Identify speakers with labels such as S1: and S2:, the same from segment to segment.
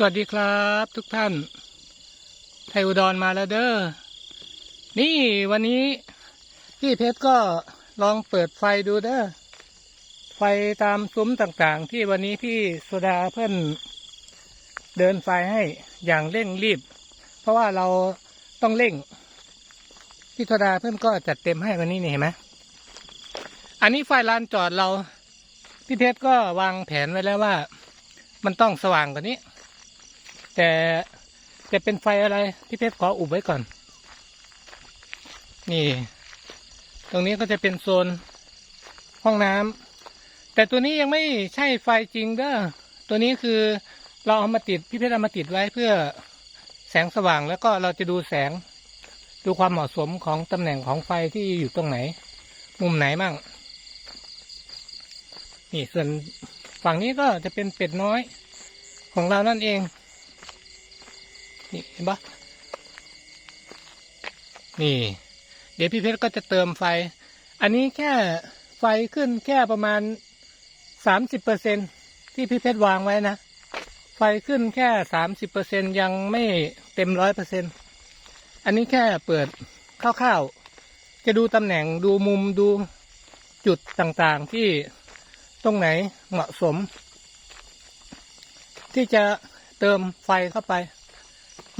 S1: สวัสดีครับทุกท่าน ไทยอุดรมาแล้วเด้อ นี่วันนี้ พี่เพชรก็ลองเปิดไฟดูเด้อ ไฟตามซุ้มต่างๆ ที่วันนี้พี่สุดาเพื่อนเดินไฟให้อย่างเร่งรีบ เพราะว่าเราต้องเร่ง พี่สุดาเพื่อนก็จัดเต็มให้วันนี้นี่เห็นไหมอันนี้ไฟลานจอดเรา พี่เพชรก็วางแผนไว้แล้วว่า มันต้องสว่างกว่านี้ แต่จะเป็นไฟอะไรพี่เพชรขออุบไว้ก่อน นี่ ตรงนี้ก็จะเป็นโซนห้องน้ำแต่ตัวนี้ยังไม่ใช่ไฟจริงเด้อตัวนี้คือเราเอามาติดพี่เพชรเอามาติดไว้เพื่อแสงสว่างแล้วก็เราจะดูแสง ดูความเหมาะสมของตำแหน่งของไฟที่อยู่ตรงไหน มุมไหนมั่งนี่ส่วนฝั่งนี้ก็จะเป็นเป็ดน้อยของเรานั่นเอง นี่เห็นปะนี่ เดี๋ยวพี่เพชรก็จะเติมไฟ อันนี้แค่ไฟขึ้นแค่ประมาณสามสิบเปอร์เซ็นที่พี่เพชรวางไว้นะ ไฟขึ้นแค่สามสิบเปอร์เซ็นยังไม่เต็มร้อยเปอร์เซ็นอันนี้แค่เปิดคร่าวๆ จะดูตำแหน่งดูมุมดูจุดต่างๆที่ตรงไหนเหมาะสม ที่จะเติมไฟเข้าไป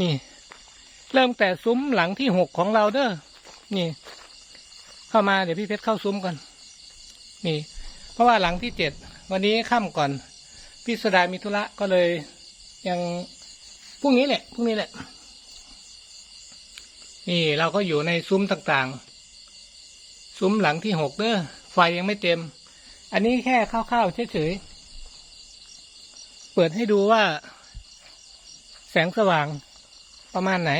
S1: นี่ เริ่มแต่ซุ้มหลังที่หกของเราเด้อนี่ เข้ามาเดี๋ยวพี่เพชรเข้าซุ้มก่อน นี่ เพราะว่าหลังที่เจ็ดวันนี้ค่ำก่อน พี่สดามีธุระก็เลย ยังพรุ่งนี้แหละพรุ่งนี้แหละ นี่เราก็อยู่ในซุ้มต่างๆ ซุ้มหลังที่หกเด้อไฟยังไม่เต็ม อันนี้แค่คร่าวๆเฉยๆเปิดให้ดูว่า แสงสว่าง ประมาณไหน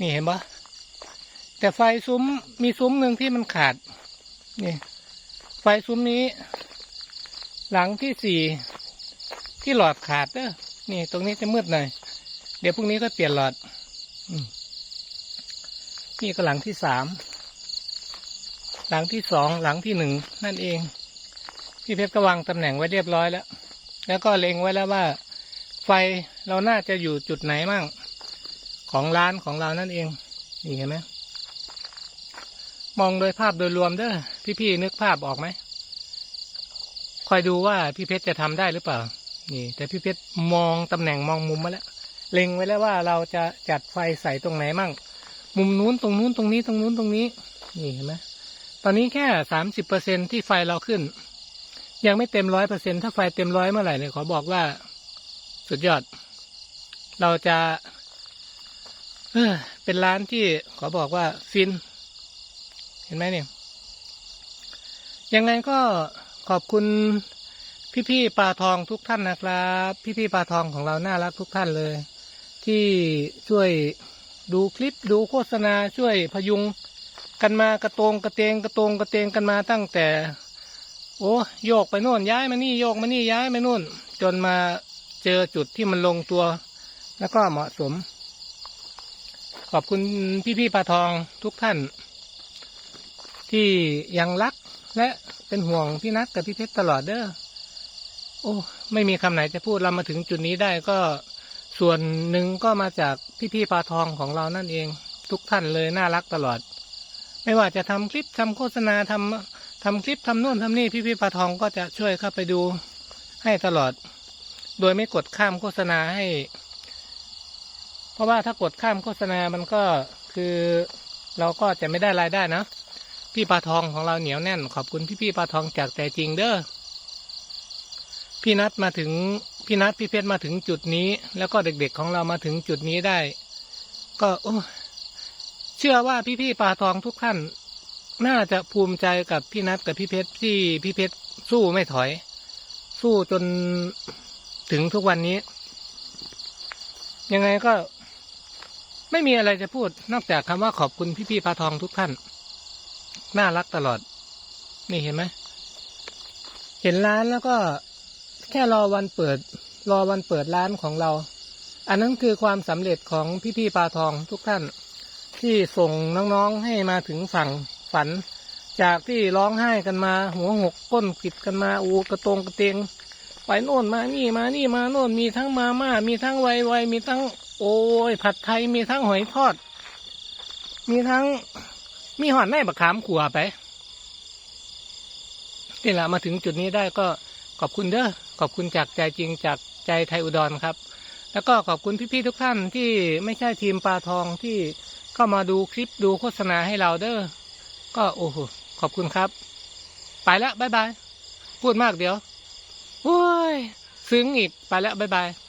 S1: นี่เห็นปะแต่ไฟซุ้มมีซุ้มหนึ่งที่มันขาด นี่ ไฟซุ้มนี้ หลังที่สี่ที่หลอดขาดเด้อนี่ตรงนี้จะมืดหน่อย เดี๋ยวพรุ่งนี้ก็เปลี่ยนหลอดนี่ก็หลังที่สาม หลังที่สอง หลังที่หนึ่งนั่นเอง พี่เพชรก็วางตำแหน่งไว้เรียบร้อยแล้ว แล้วก็เล็งไว้แล้วว่า ไฟเราน่าจะอยู่จุดไหนมั่ง ของร้านของเรานั่นเอง นี่เห็นไหมมองโดยภาพโดยรวมเด้อพี่ๆนึกภาพออกไหมคอยดูว่าพี่เพชรจะทำได้หรือเปล่า นี่ แต่พี่เพชรมองตำแหน่งมองมุมมาแล้ว เล็งไว้แล้วว่าเราจะจัดไฟใส่ตรงไหนมั่ง มุมนู้นตรงนู้นตรงนี้ตรงนู้นตรงนี้ นี่เห็นไหมตอนนี้แค่สามสิบเปอร์เซ็นที่ไฟเราขึ้น ยังไม่เต็มร้อยเปอร์เซ็นถ้าไฟเต็มร้อยเมื่อไหร่เนี่ยขอบอกว่า สุดยอด เราจะ เป็นร้านที่ขอบอกว่าฟิน เห็นไหมเนี่ย ยังไงก็ขอบคุณพี่ๆปลาทองทุกท่านนะครับ พี่ๆปลาทองของเราน่ารักทุกท่านเลย ที่ช่วยดูคลิปดูโฆษณาช่วยพยุงกันมากระโตงกระเตงกระโตงกระเตงกันมาตั้งแต่ โอ้โยกไปโน่นย้ายมานี่โยกมานี่ย้ายมานู่น จนมาเจอจุดที่มันลงตัว แล้วก็เหมาะสม ขอบคุณพี่ๆปลาทองทุกท่าน ที่ยังรักและเป็นห่วงพี่นัทกับพี่เพชรตลอดเด้อโอ้ไม่มีคำไหนจะพูดเรามาถึงจุดนี้ได้ก็ส่วนหนึ่งก็มาจากพี่ๆปลาทองของเรานั่นเอง ทุกท่านเลยน่ารักตลอด ไม่ว่าจะทำคลิปทำโฆษณาทำทำคลิปทำนู่นทำนี่พี่ๆปลาทองก็จะช่วยเข้าไปดูให้ตลอด โดยไม่กดข้ามโฆษณาให้ เพราะว่าถ้ากดข้ามโฆษณามันก็คือเราก็จะไม่ได้รายได้นะ พี่ปลาทองของเราเหนียวแน่น ขอบคุณพี่พี่ๆปลาทองจากใจจริงเด้อพี่นัดมาถึงพี่นัดพี่เพชรมาถึงจุดนี้ แล้วก็เด็กๆของเรามาถึงจุดนี้ได้ ก็โอ้เชื่อว่าพี่พี่ๆปลาทองทุกท่าน น่าจะภูมิใจกับพี่นัดกับพี่เพชรที่พี่เพชรสู้ไม่ถอย สู้จนถึงทุกวันนี้ ยังไงก็ ไม่มีอะไรจะพูดนอกจากคำว่าขอบคุณพี่ๆปลาทองทุกท่าน น่ารักตลอด นี่เห็นไหมเห็นร้านแล้วก็แค่รอวันเปิด รอวันเปิดร้านของเรา อันนั้นคือความสำเร็จของพี่ๆปลาทองทุกท่าน ที่ส่งน้องๆให้มาถึงฝั่งฝัน จากที่ร้องไห้กันมา หัวหกก้นขิดกันมาอูกระตรงกระเตงไปโน่นมานี่มานี่มาโน่นมีทั้งมาม่ามีทั้งไวไวมีทั้ง โอ้ย ผัดไทยมีทั้งหอยทอด มีทั้งมีหอนในบักขามขัวไปนี่แหละมาถึงจุดนี้ได้ก็ขอบคุณเด้อขอบคุณจากใจจริงจากใจไทยอุดรครับ แล้วก็ขอบคุณพี่ๆทุกท่านที่ไม่ใช่ทีมปลาทองที่เข้ามาดูคลิปดูโฆษณาให้เราเด้อก็โอ้โหขอบคุณครับ ไปแล้วบ๊ายบาย พูดมากเดี๋ยวโอ้ย ซึ้งอีกไปแล้วบ๊ายบาย